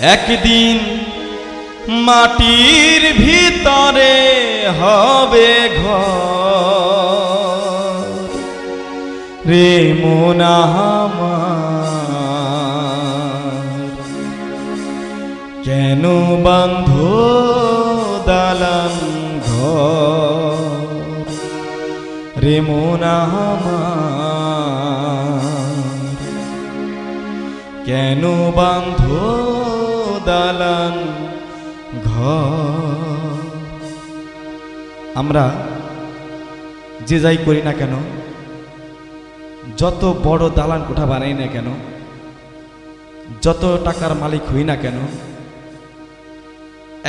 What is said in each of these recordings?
একদিন মাটির ভিতরে হবে ঘর। রে মোনাহামার কেন বান্ধ দালান ঘর? রে মোনাহামার কেন বান্ধ দালান ঘর। আমরা যে যাই করি না কেন, যত বড় দালান কোঠা বানাই না কেন, যত টাকার মালিক হই না কেন,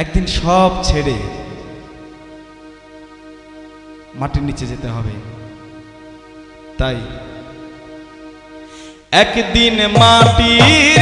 একদিন সব ছেড়ে মাটির নিচে যেতে হবে। তাই একদিন মাটির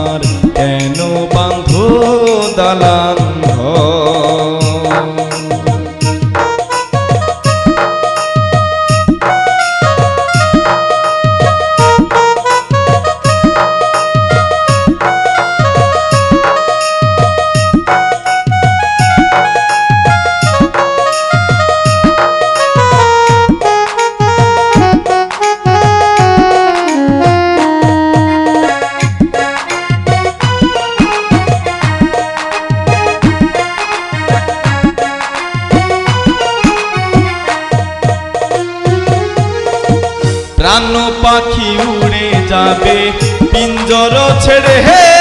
প্রাণ পাখি উড়ে যাবে পিঞ্জর ছেড়ে হে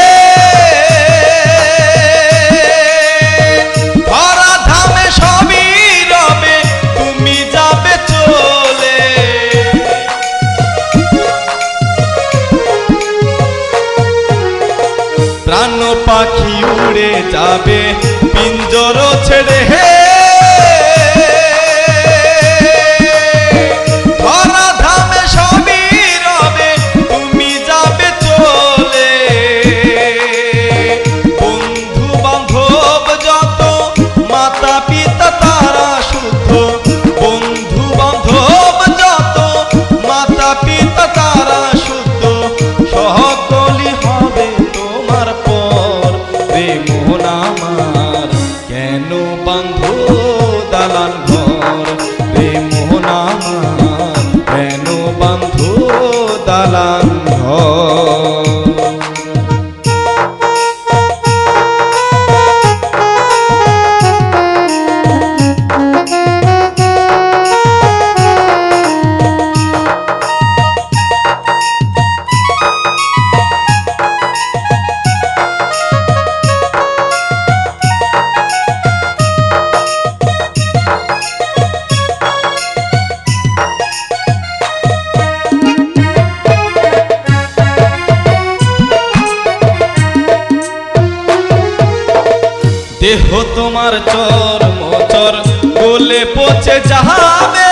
দেহ তোমার চর মোচর গোলে পচে যাবে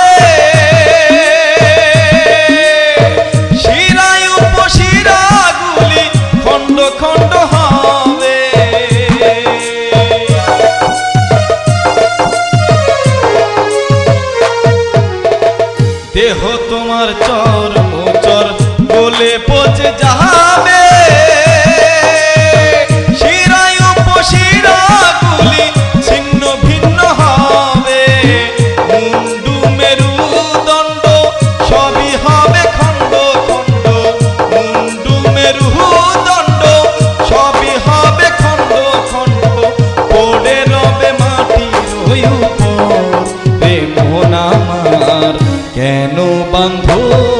শিরায় উপশিরাগুলি খণ্ড খণ্ড হবে। দেহ তোমার চর পড়ে রবে মাটির হইউ রে মোহন আমার কেন বান্ধব?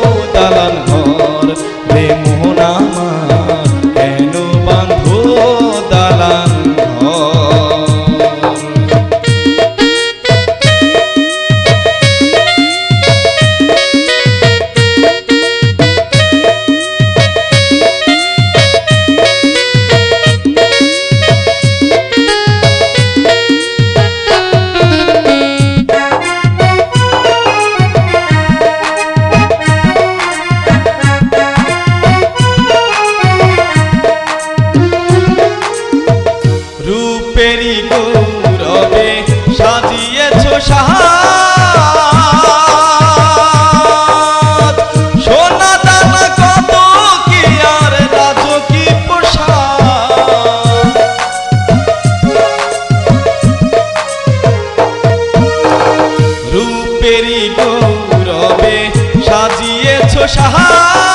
সাহা